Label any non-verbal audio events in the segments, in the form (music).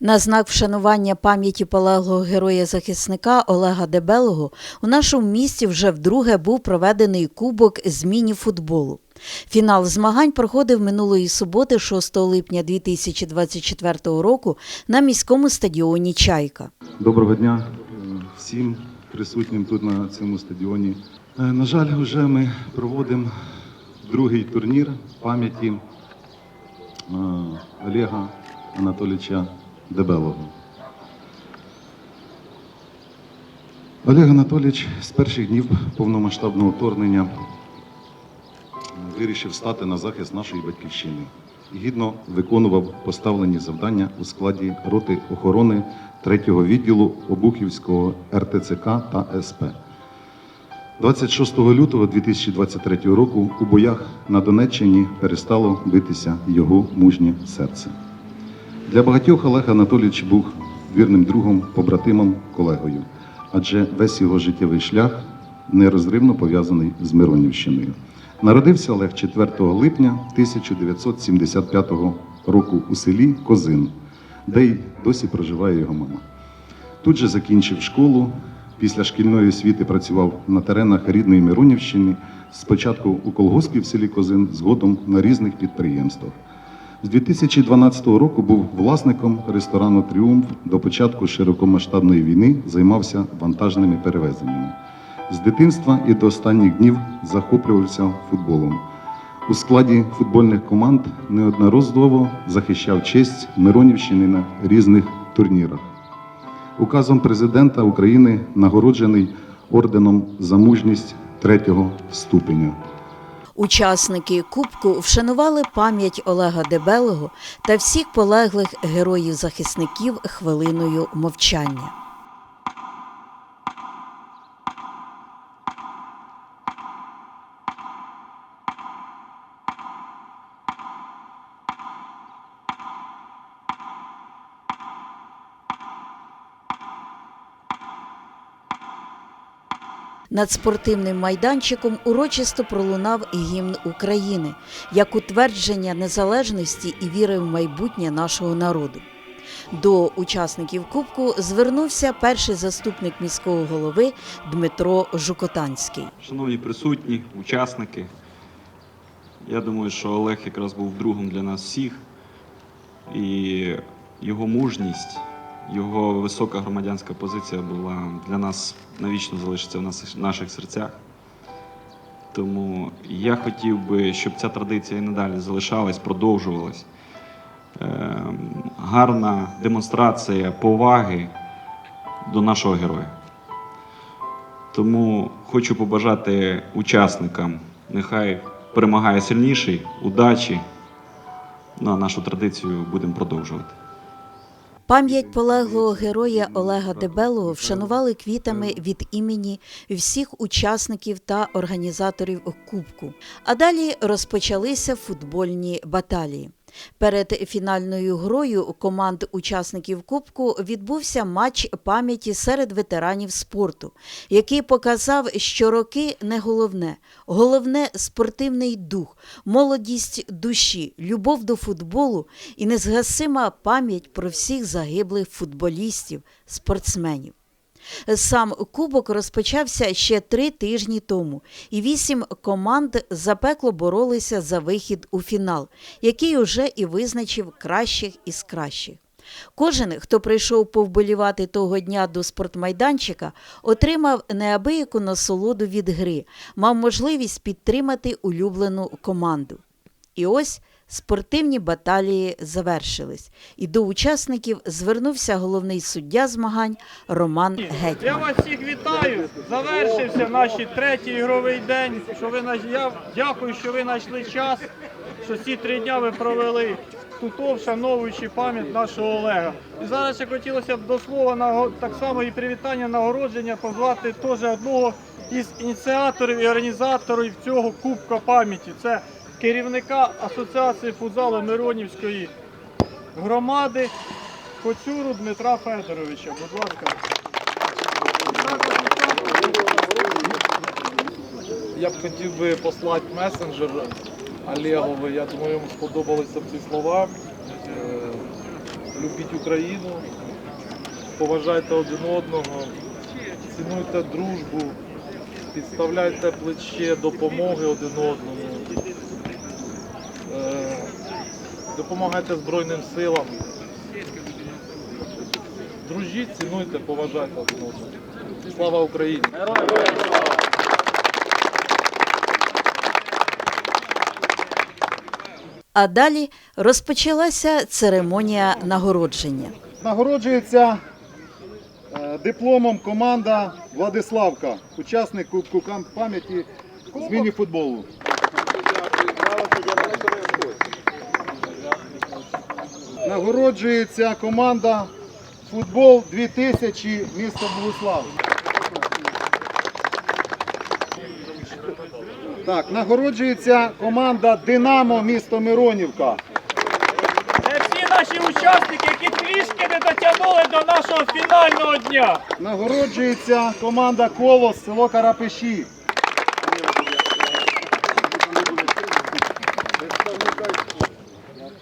На знак вшанування пам'яті полеглого героя-захисника Олега Дебелого у нашому місті вже вдруге був проведений кубок з міні-футболу. Фінал змагань проходив минулої суботи, 6 липня 2024 року, на міському стадіоні Чайка. Доброго дня е, всім присутнім тут на цьому стадіоні. Е, На жаль, вже ми проводимо другий турнір пам'яті е, Олега Анатолійовича Дебелого. Олег Анатолійович з перших днів повномасштабного вторгнення вирішив стати на захист нашої батьківщини. і Гідно виконував поставлені завдання у складі роти охорони 3-го відділу Обухівського РТЦК та СП. 26 лютого 2023 року у боях на Донеччині перестало битися його мужнє серце. Для багатьох Олег Анатолійович був вірним другом, побратимом, колегою, адже весь його життєвий шлях нерозривно пов'язаний з Миронівщиною. Народився Олег 4 липня 1975 року у селі Козин, де й досі проживає його мама. Тут же закінчив школу. Після шкільної освіти працював на теренах рідної Миронівщини, спочатку у колгоспі в селі Козин, згодом на різних підприємствах. З 2012 року був власником ресторану Тріумф. До початку широкомасштабної війни займався вантажними перевезеннями. З дитинства і до останніх днів захоплювався футболом. У складі футбольних команд неодноразово захищав честь Миронівщини на різних турнірах. Указом президента України нагороджений орденом за мужність третього ступеня. Учасники Кубку вшанували пам'ять Олега Дебелого та всіх полеглих героїв-захисників хвилиною мовчання. Над спортивним майданчиком урочисто пролунав гімн України як утвердження незалежності і віри в майбутнє нашого народу. До учасників Кубку звернувся перший заступник міського голови Дмитро Жукотанський. Шановні присутні, учасники, я думаю, що Олег якраз був другом для нас всіх, і його мужність, його висока громадянська позиція була для нас навічно залишиться в наших серцях. Тому я хотів би, щоб ця традиція і надалі залишалась, продовжувалась. Ем, Гарна демонстрація поваги до нашого героя. Тому хочу побажати учасникам, нехай перемагає сильніший, удачі. Ну, а нашу традицію будемо продовжувати. Пам'ять полеглого героя Олега Дебелого вшанували квітами від імені всіх учасників та організаторів Кубку. А далі розпочалися футбольні баталії. Перед фінальною грою команд учасників Кубку відбувся матч пам'яті серед ветеранів спорту, який показав, що роки не головне, головне спортивний дух, молодість душі, любов до футболу і незгасима пам'ять про всіх загиблих футболістів, спортсменів. Сам кубок розпочався ще три тижні тому, і вісім команд запекло боролися за вихід у фінал, який уже і визначив кращих із кращих. Кожен, хто прийшов повболівати того дня до спортмайданчика, отримав неабияку насолоду від гри, мав можливість підтримати улюблену команду. І ось спортивні баталії завершились, і до учасників звернувся головний суддя змагань Роман Я вас всіх вітаю. Завершився наш третій ігровий день. Що ви наш- я дякую, що ви знайшли час, що ці три дня ви провели тут, вшановуючи пам'ять нашого Олега. І зараз ще хотілося б до слова наго- так само і привітання нагородження позвати теж одного із ініціаторів і організаторів цього Кубка пам'яті. Це керівника Асоціації футзалу Миронівської громади Коцюру Дмитра Федоровича. Будь ласка. Я б хотів би послати месенджер Олегові. Я думаю, йому сподобалися б ці слова. Е, любіть Україну, поважайте один одного, цінуйте дружбу, підставляйте плече допомоги один одному. Е, Допомагайте Збройним силам. Дружіть, цінуйте, поважайте один одного. Слава Україні! А далі розпочалася церемонія нагородження. Нагороджується е, дипломом команда Владиславка, учасник Кубку пам'яті з міні-футболу. Нагороджується команда Футбол 2000 місто Богуслав. Так, нагороджується команда Динамо місто Миронівка. Це всі наші учасники, які трішки не дотягнули до нашого фінального дня. Нагороджується команда Колос село Карапеші.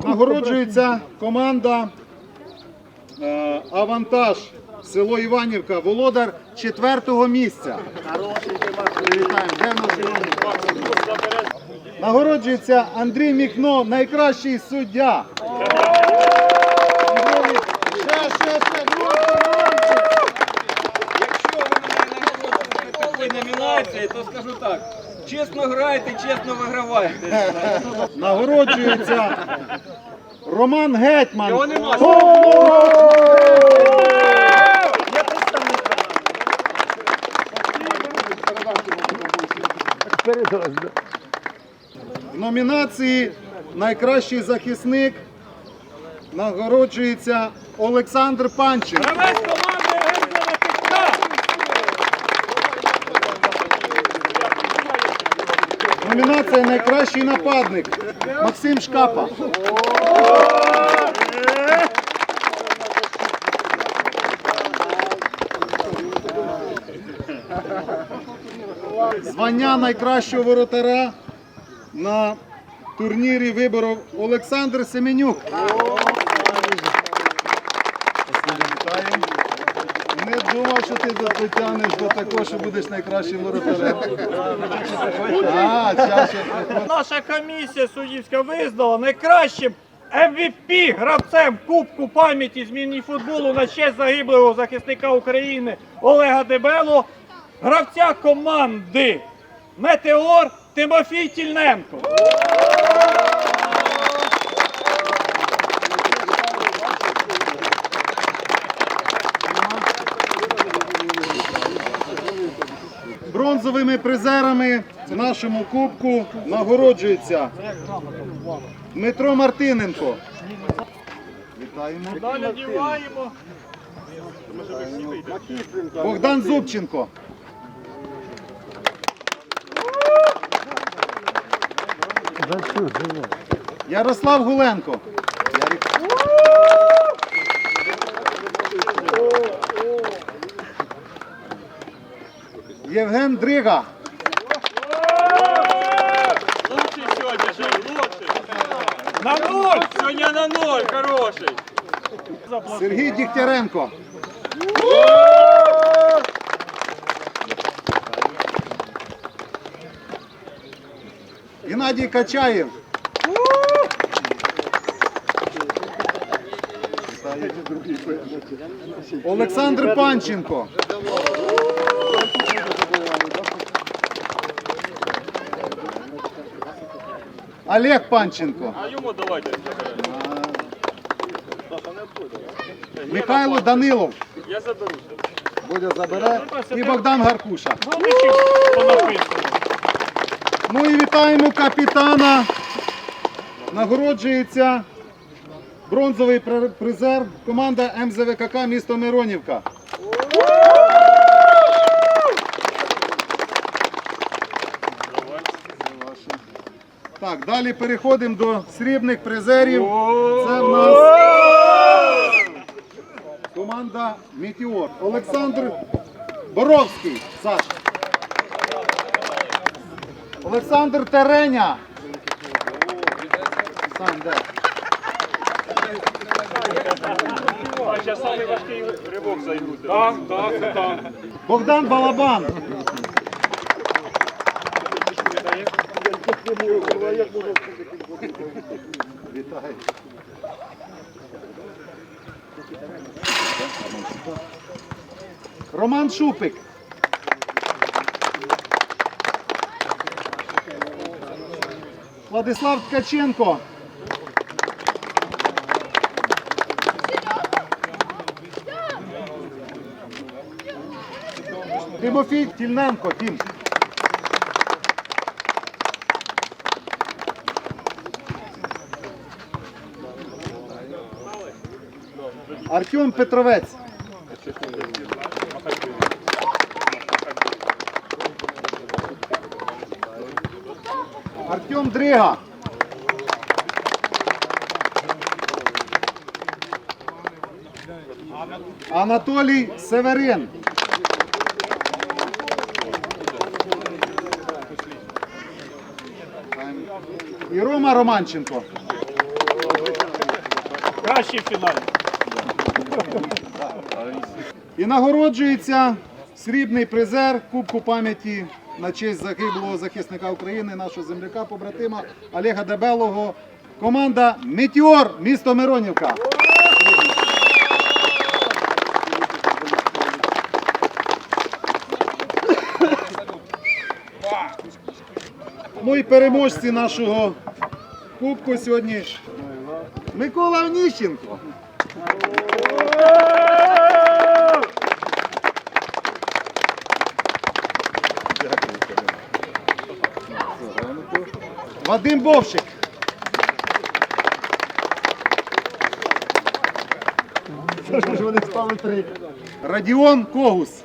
Нагороджується команда е, Авантаж село Іванівка, володар четвертого місця. Нагороджується Андрій Міхно, найкращий суддя. Якщо ви мене нагороджуєте такої номінації, то скажу так. Чесно граєте, чесно виграваєте. Нагороджується Роман Гетьман. Його нема. В номінації Найкращий захисник нагороджується Олександр Панчин. Номінація Найкращий нападник Максим Шкапа. Звання найкращого воротара на турнірі виборів Олександр Семенюк. Вітаємо. Не думав, що ти дотягнеш до такого, що будеш найкращим воротарем. (laughs) Наша комісія суддівська визнала найкращим MVP гравцем Кубку пам'яті з міні-футболу на честь загиблого захисника України Олега Дебело, гравця команди Метеор Тимофій Тільненко. Бронзовими призерами в нашому кубку нагороджується Дмитро Мартиненко. Вітаємо. Богдан Зубченко. Ярослав Гуленко. Євген Дрига. Лучший сьогодні, Жень, лучший. На нуль! Сьогодні на ноль, хороший. Сергій Дігтяренко. Геннадій Качаєв. Олександр Панченко. Олег Панченко. А йому давайте. Михайло Данилов. Я заберу. Бодя забере. І Богдан Гаркуша. Ну і вітаємо капітана. Нагороджується бронзовий призер команда МЗВКК місто Миронівка. Так, далі переходимо до срібних призерів. Це в нас команда Метеор. Олександр Боровський. Саша. Олександр Тереня. Сам де? А зараз самий важкий ривок зайду. Так, так, так. Богдан Балабан. Роман Шупик. Владислав Ткаченко. Тимофій Тільненко. Тім. Артем Петровець. Артем Дрига. Анатолій Северин. І Рома Романченко. Кращий в фіналі. І нагороджується срібний призер Кубку пам'яті на честь загиблого захисника України, нашого земляка, побратима Олега Дебелого. Команда Метеор, місто Миронівка. Ну і переможці нашого кубку сьогодні Микола Оніщенко. Вадим три? Радіон Когус.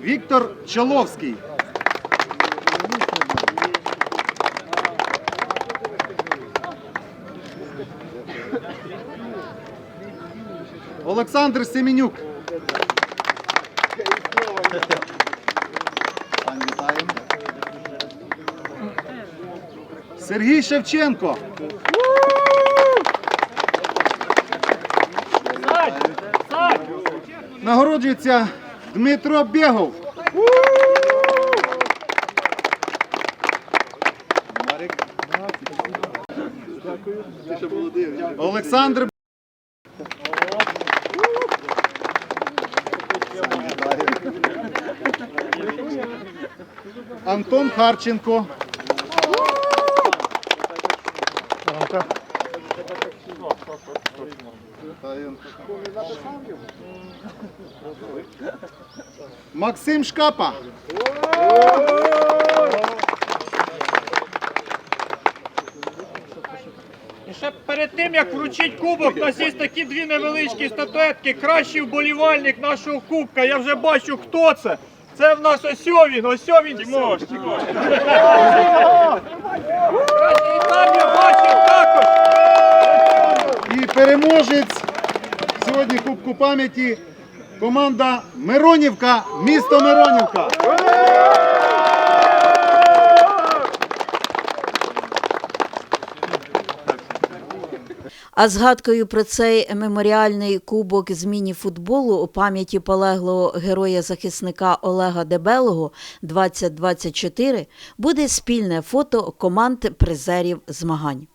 Віктор Чоловський. Олександр Семенюк. Сергій Шевченко. Нагороджується Дмитро Бєгов. Олександр Антон Харченко. Максим Шкапа. І ще перед тим, як вручить кубок, у нас є такі дві невеличкі статуетки. Кращий вболівальник нашого кубка. Я вже бачу, хто це. Це в нас ось він, ось він. Тимош, Тимош. І там я бачив також. І переможець сьогодні Кубку пам'яті команда Миронівка, місто Миронівка. А згадкою про цей меморіальний кубок з міні-футболу у пам'яті полеглого героя-захисника Олега Дебелого 2024 буде спільне фото команд призерів змагань.